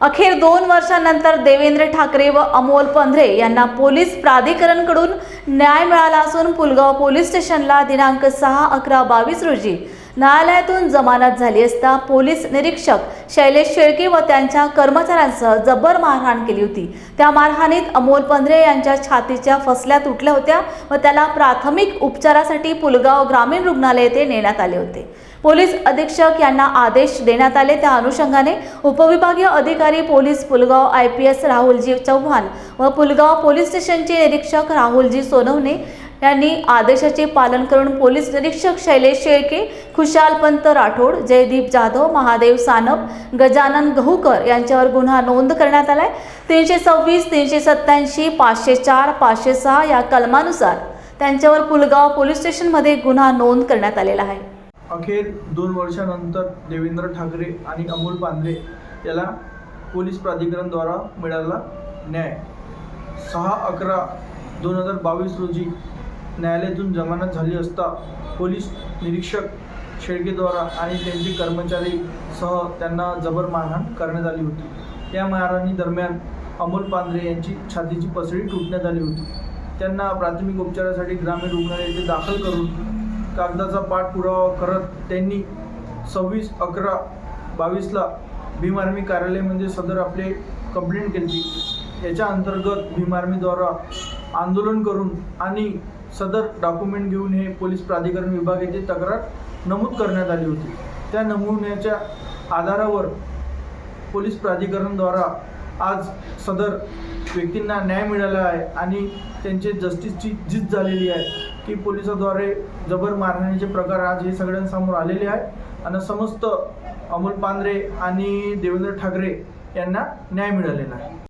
अखेर दोन वर्षांनंतर देवेंद्र ठाकरे व अमोल पंधरे यांना पोलीस प्राधिकरणकडून न्याय मिळाला असून पुलगाव पोलीस स्टेशनला दिनांक सहा अकरा बावीस रोजी न्यायालयातून जमानत झाली असता पोलीस निरीक्षक शैलेश शेळके व त्यांच्या कर्मचाऱ्यांसह जबर मारहाण केली होती. त्या मारहाणीत अमोल पंधरे यांच्या छातीच्या फसल्या तुटल्या होत्या व त्याला प्राथमिक उपचारासाठी पुलगाव ग्रामीण रुग्णालय येथे नेण्यात आले होते. पोलीस अधीक्षक यांना आदेश देण्यात आले. त्या अनुषंगाने उपविभागीय अधिकारी police Pulgaon I P S Rahulji Chavan व पुलगाव पोलीस स्टेशनचे निरीक्षक राहुलजी सोनवणे यांनी आदेशाचे पालन करून पोलीस निरीक्षक शैलेश शेळके खुशालपंत राठोड जयदीप जाधव महादेव सानप गजानन गहूकर यांच्यावर गुन्हा नोंद करण्यात आलाय. तीनशे सव्वीस तीनशे सत्त्याऐंशी पाचशे चार पाचशे सहा या कलमानुसार त्यांच्यावर पुलगाव पोलीस स्टेशनमध्ये गुन्हा नोंद करण्यात आलेला आहे. अखेर दोन वर्षानंतर देवेंद्र ठाकरे आणि अमोल पांढरे याला पोलीस प्राधिकरणद्वारा मिळाला न्याय. सहा अकरा दोन हजार बावीस रोजी न्यायालयातून जमानत झाली असता पोलीस निरीक्षक शेळकेद्वारा आणि त्यांचे कर्मचारी सह त्यांना जबर मारहाण करण्यात आली होती. या मारहाणी दरम्यान अमोल पांढरे यांची छातीची पसळी तुटण्यात आली होती. त्यांना प्राथमिक उपचारासाठी ग्रामीण रुग्णालय येथे दाखल करून कागदाचा पाठपुरावा करत त्यांनी सव्वीस अकरा बावीसला भीम आर्मी कार्यालय म्हणजे सदर आपले कंप्लेंट केली. याच्या अंतर्गत भीम आर्मीद्वारा आंदोलन करून आणि सदर डॉक्युमेंट घेऊन हे पोलीस प्राधिकरण विभाग येथे तक्रार नमूद करण्यात आली होती. त्या नमुन्याच्या आधारावर पोलीस प्राधिकरणद्वारा आज सदर व्यक्तींना न्याय मिळाला आहे आणि त्यांचे जस्टिसची जीत झालेली आहे की पोलिसाद्वारे जबर मारहाणीचे प्रकार आज हे सगळ्यांसमोर आलेले आहे आणि समस्त अमोल पांढरे आणि देवेंद्र ठाकरे यांना न्याय मिळालेला आहे.